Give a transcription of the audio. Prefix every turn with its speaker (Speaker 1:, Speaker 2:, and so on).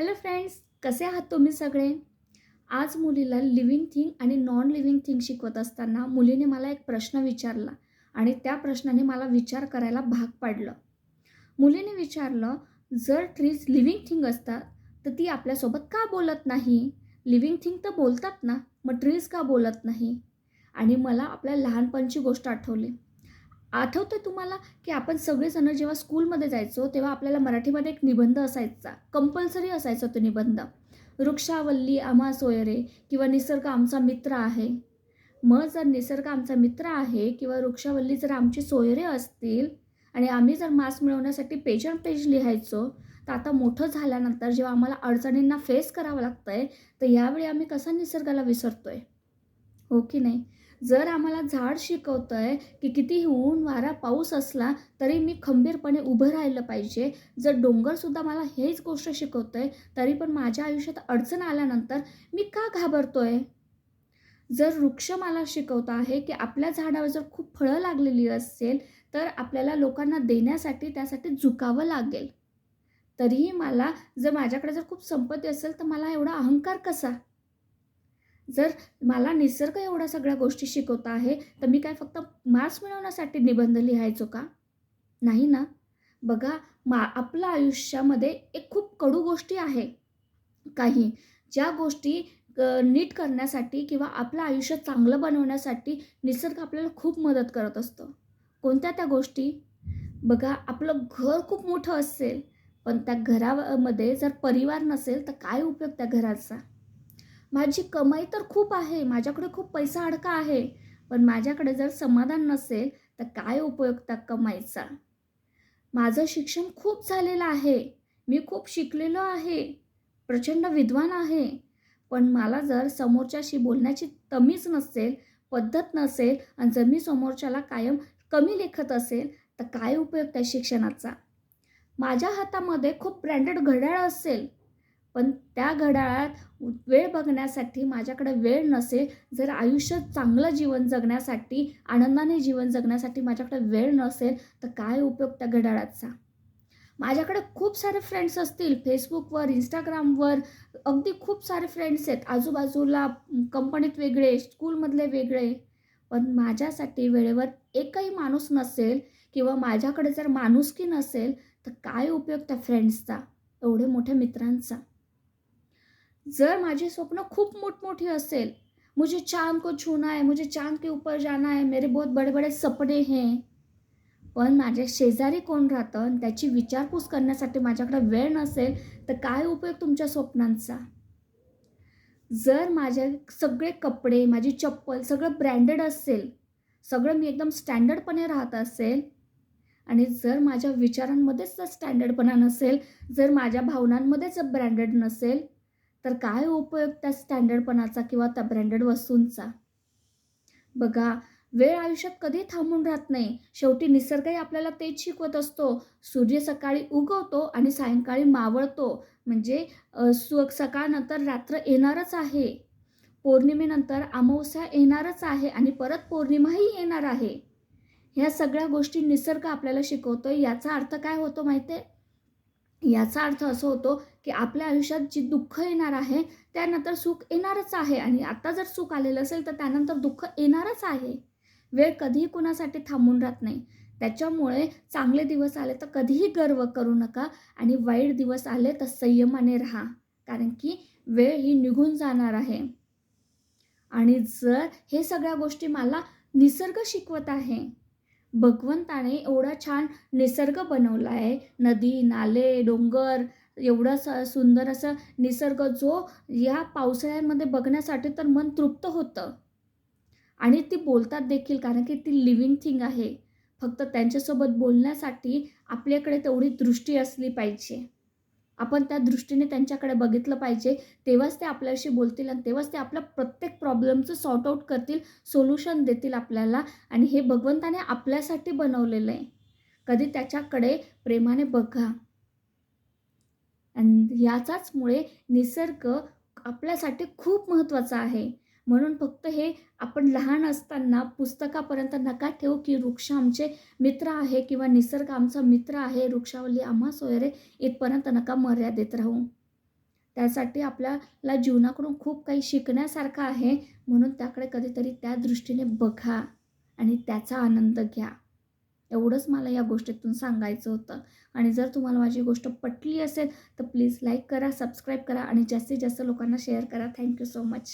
Speaker 1: Hello friends कसे आहात तुम्ही सगळे? आज मुलीला लिव्हिंग थिंग आणि नॉन लिव्हिंग थिंग शिकवत असताना मुलीने मला एक प्रश्न विचारला आणि त्या प्रश्नाने मला विचार करायला भाग पाडलं. मुलीने विचारलं जर ट्रीज लिव्हिंग थिंग असतात तर ती आपल्यासोबत का बोलत नाही? लिव्हिंग थिंग तर बोलतात ना मग ट्रीज का बोलत नाही? आणि मला आपल्या लहानपणची गोष्ट आठवली. आठवतं तुम्हाला की आपण सगळेजण जेव्हा स्कूलमध्ये जायचो तेव्हा आपल्याला मराठीमध्ये एक निबंध असायचा. कंपल्सरी असायचा तो निबंध. वृक्षावल्ली आम्हा सोयरे किंवा निसर्ग आमचा मित्र आहे. मग जर निसर्ग आमचा मित्र आहे किंवा वृक्षावल्ली जर आमची सोयरे असतील आणि आम्ही जर मास मिळवण्यासाठी पेज ऑन पेज लिहायचो तर आता मोठं झाल्यानंतर जेव्हा आम्हाला अडचणींना फेस करावं लागतं आहे तर यावेळी आम्ही कसा निसर्गाला विसरतो आहे हो की नाही? जर आम्हाला झाड शिकवतं आहे की कितीही ऊन वारा पाऊस असला तरी मी खंबीरपणे उभं राहिलं पाहिजे. जर डोंगरसुद्धा मला हेच गोष्ट शिकवतं आहे तरी पण माझ्या आयुष्यात अडचण आल्यानंतर मी का घाबरतो आहे जर वृक्ष मला शिकवतं आहे की आपल्या झाडावर जर खूप फळं लागलेली असेल तर आपल्याला लोकांना देण्यासाठी त्यासाठी झुकावं लागेल. तरीही मला जर माझ्याकडे जर खूप संपत्ती असेल तर मला एवढा अहंकार कसा? जर मला निसर्ग एवढ्या सगळ्या गोष्टी शिकवता आहे तर मी काय फक्त मार्क्स मिळवण्यासाठी निबंध लिहायचो का? नाही ना. बघा मा आपलं आयुष्यामध्ये एक खूप कडू गोष्टी आहे. काही ज्या गोष्टी नीट करण्यासाठी किंवा आपलं आयुष्य चांगलं बनवण्यासाठी निसर्ग आपल्याला खूप मदत करत असतो. कोणत्या त्या गोष्टी? बघा आपलं घर खूप मोठं असेल पण त्या घरामध्ये जर परिवार नसेल तर काय उपयोग त्या घराचा? माझी कमाई तर खूप आहे माझ्याकडे खूप पैसा अडका आहे पण माझ्याकडे जर समाधान नसेल तर काय उपयोग त्या कमाईचा? माझं शिक्षण खूप झालेलं आहे मी खूप शिकलेलो आहे प्रचंड विद्वान आहे पण मला जर समोरच्याशी बोलण्याची तमीज नसेल पद्धत नसेल आणि जर मी समोरच्याला कायम कमी लेखत असेल तर काय उपयोग त्या शिक्षणाचा? माझ्या हातामध्ये खूप ब्रँडेड घड्याळ असेल पण त्या घड्याळात वेळ बघण्यासाठी माझ्याकडे वेळ नसेल जर आयुष्य चांगलं जीवन जगण्यासाठी आनंदाने जीवन जगण्यासाठी माझ्याकडे वेळ नसेल तर काय उपयोग त्या घड्याळाचा? माझ्याकडे खूप सारे फ्रेंड्स असतील फेसबुकवर इंस्टाग्रामवर अगदी खूप सारे फ्रेंड्स आहेत. आजूबाजूला कंपनीत वेगळे स्कूलमधले वेगळे. पण माझ्यासाठी वेळेवर एकही माणूस नसेल किंवा माझ्याकडे जर माणुसकी नसेल तर काय उपयोग त्या फ्रेंड्सचा एवढे मोठ्या मित्रांचा. जर माझी स्वप्न खूप मोठमोठी असेल मुझे चांद को छूना है मुझे चांद के ऊपर जाना है मेरे बहुत बडे बडे सपने हैं पण माझ्या शेजारी कोण राहतं आणि त्याची विचारपूस करण्यासाठी माझ्याकडे वेळ नसेल तर काय उपयोग तुमच्या स्वप्नांचा? जर माझे सगळे कपडे माझी चप्पल सगळं ब्रँडेड असेल सगळं मी एकदम स्टँडर्डपणे राहत असेल आणि जर माझ्या विचारांमध्येच जर स्टँडर्डपणा नसेल जर माझ्या भावनांमध्येच ब्रँडेड नसेल तर काय उपयोग त्या स्टँडर्डपणाचा किंवा त्या ब्रँडेड वस्तूंचा? बघा वेळ आयुष्यात कधी थांबून राहत नाही. शेवटी निसर्गही आपल्याला तेच शिकवत असतो. सूर्य सकाळी उगवतो आणि सायंकाळी मावळतो. म्हणजे सु सकाळनंतर रात्र येणारच आहे. पौर्णिमेनंतर अमावस्या येणारच आहे आणि परत पौर्णिमाही येणार आहे. ह्या सगळ्या गोष्टी निसर्ग आपल्याला शिकवतो याचा अर्थ काय होतो माहिती आहे याचा अर्थ असं होतो की आपल्या आयुष्यात जी दुःख येणार आहे त्यानंतर सुख येणारच आहे. आणि आता जर सुख आलेलं असेल तर त्यानंतर दुःख येणारच आहे. वेळ कधीही कुणासाठी थांबून राहत नाही. त्याच्यामुळे चांगले दिवस आले तर कधीही गर्व करू नका आणि वाईट दिवस आले तर संयमाने राहा. कारण की वेळ ही निघून जाणार आहे. आणि जर हे सगळ्या गोष्टी मला निसर्ग शिकवत आहे भगवंताने एवढा छान निसर्ग बनवला आहे नदी नाले डोंगर एवढं स सुंदर असं निसर्ग जो या पावसाळ्यामध्ये बघण्यासाठी तर मन तृप्त होतं. आणि ती बोलतात देखील कारण की ती लिव्हिंग थिंग आहे. फक्त त्यांच्यासोबत बोलण्यासाठी आपल्याकडे तेवढी दृष्टी असली पाहिजे. आपण त्या दृष्टीने त्यांच्याकडे बघितलं पाहिजे. तेव्हाच ते आपल्याशी बोलतील आणि तेव्हाच ते आपल्या प्रत्येक प्रॉब्लेमचं सॉर्ट आउट करतील सोल्युशन देतील आपल्याला. आणि हे भगवंताने आपल्यासाठी बनवलेलं आहे. कधी त्याच्याकडे प्रेमाने बघा. आणि याचाचमुळे निसर्ग आपल्यासाठी खूप महत्त्वाचा आहे. म्हणून फक्त हे आपण लहान असताना पुस्तकापर्यंत नका ठेवू की वृक्ष आमचे मित्र आहे किंवा निसर्ग आमचा मित्र आहे वृक्षावली आम्हा सोयरे इथपर्यंत नका मर्यादित राहू. त्यासाठी आपल्याला जीवनाकडून खूप काही शिकण्यासारखं आहे. म्हणून त्याकडे कधीतरी त्या दृष्टीने बघा आणि त्याचा आनंद घ्या. एवढंच मला या गोष्टीतून सांगायचं होतं. आणि जर तुम्हाला माझी गोष्ट पटली असेल तर प्लीज लाईक करा सबस्क्राईब करा आणि जास्तीत जास्त लोकांना शेअर करा. Thank you so much.